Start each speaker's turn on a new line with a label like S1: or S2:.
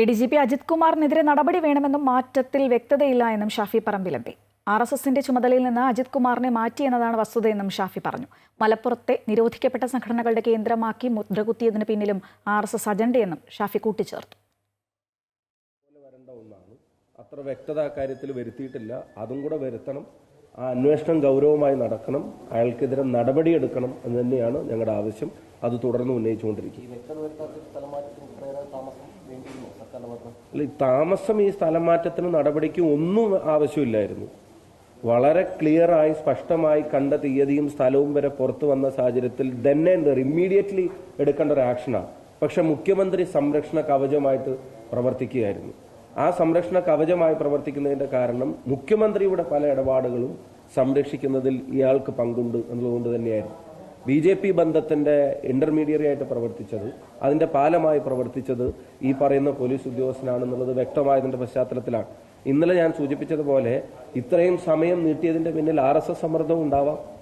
S1: A D G P Ajith കുമാറിനെതിരെ നടപടി വേണമെന്നും മാറ്റത്തിൽ വ്യക്തതയില്ല എന്നും ഷാഫി പറമ്പിലെത്തി ആർ എസ് എസിന്റെ ചുമതലയിൽ നിന്ന് അജിത് കുമാറിനെ മാറ്റിയെന്നതാണ് വസ്തുതയെന്നും ഷാഫി പറഞ്ഞു. മലപ്പുറത്തെ നിരോധിക്കപ്പെട്ട സംഘടനകളുടെ കേന്ദ്രമാക്കി മുദ്രകുത്തിയതിന് പിന്നിലും ആർ എസ് എസ് അജണ്ടയെന്നും ഷാഫി കൂട്ടിച്ചേർത്തു.
S2: അത്ര വ്യക്തത കാര്യത്തിൽ വരുത്തിയിട്ടില്ല. അതും കൂടെ വരുത്തണം. ആ അന്വേഷണം ഗൗരവമായി നടക്കണം. അയാൾക്കെതിരെ നടപടിയെടുക്കണം എന്ന് തന്നെയാണ് ഞങ്ങളുടെ ആവശ്യം. അത് തുടർന്ന് ഉന്നയിച്ചുകൊണ്ടിരിക്കും. അല്ല താമസം ഈ സ്ഥലം മാറ്റത്തിന് നടപടിക്ക് ഒന്നും ആവശ്യമില്ലായിരുന്നു. വളരെ ക്ലിയറായി സ്പഷ്ടമായി കണ്ട തീയതിയും സ്ഥലവും വരെ പുറത്തു വന്ന സാഹചര്യത്തിൽ തന്നെ ഇമ്മീഡിയറ്റ്ലി എടുക്കേണ്ട ഒരു ആക്ഷനാണ് പക്ഷെ മുഖ്യമന്ത്രി സംരക്ഷണ കവചമായിട്ട് പ്രവർത്തിക്കുകയായിരുന്നു. ആ സംരക്ഷണ കവചമായി പ്രവർത്തിക്കുന്നതിന്റെ കാരണം മുഖ്യമന്ത്രിയുടെ പല ഇടപാടുകളും സംരക്ഷിക്കുന്നതിൽ ഇയാൾക്ക് പങ്കുണ്ട് എന്നുള്ളതുകൊണ്ട് തന്നെയായിരുന്നു. ബി ജെ പി ബന്ധത്തിന്റെ ഇന്റർമീഡിയറി ആയിട്ട് പ്രവർത്തിച്ചത് അതിന്റെ പാലമായി പ്രവർത്തിച്ചത് ഈ പറയുന്ന പോലീസ് ഉദ്യോഗസ്ഥനാണെന്നുള്ളത് വ്യക്തമായതിന്റെ പശ്ചാത്തലത്തിലാണ്. ഇന്നലെ ഞാൻ സൂചിപ്പിച്ചതുപോലെ ഇത്രയും സമയം നീട്ടിയതിന്റെ പിന്നിൽ ആർ എസ് എസ് സമ്മർദ്ദം ഉണ്ടാവാം.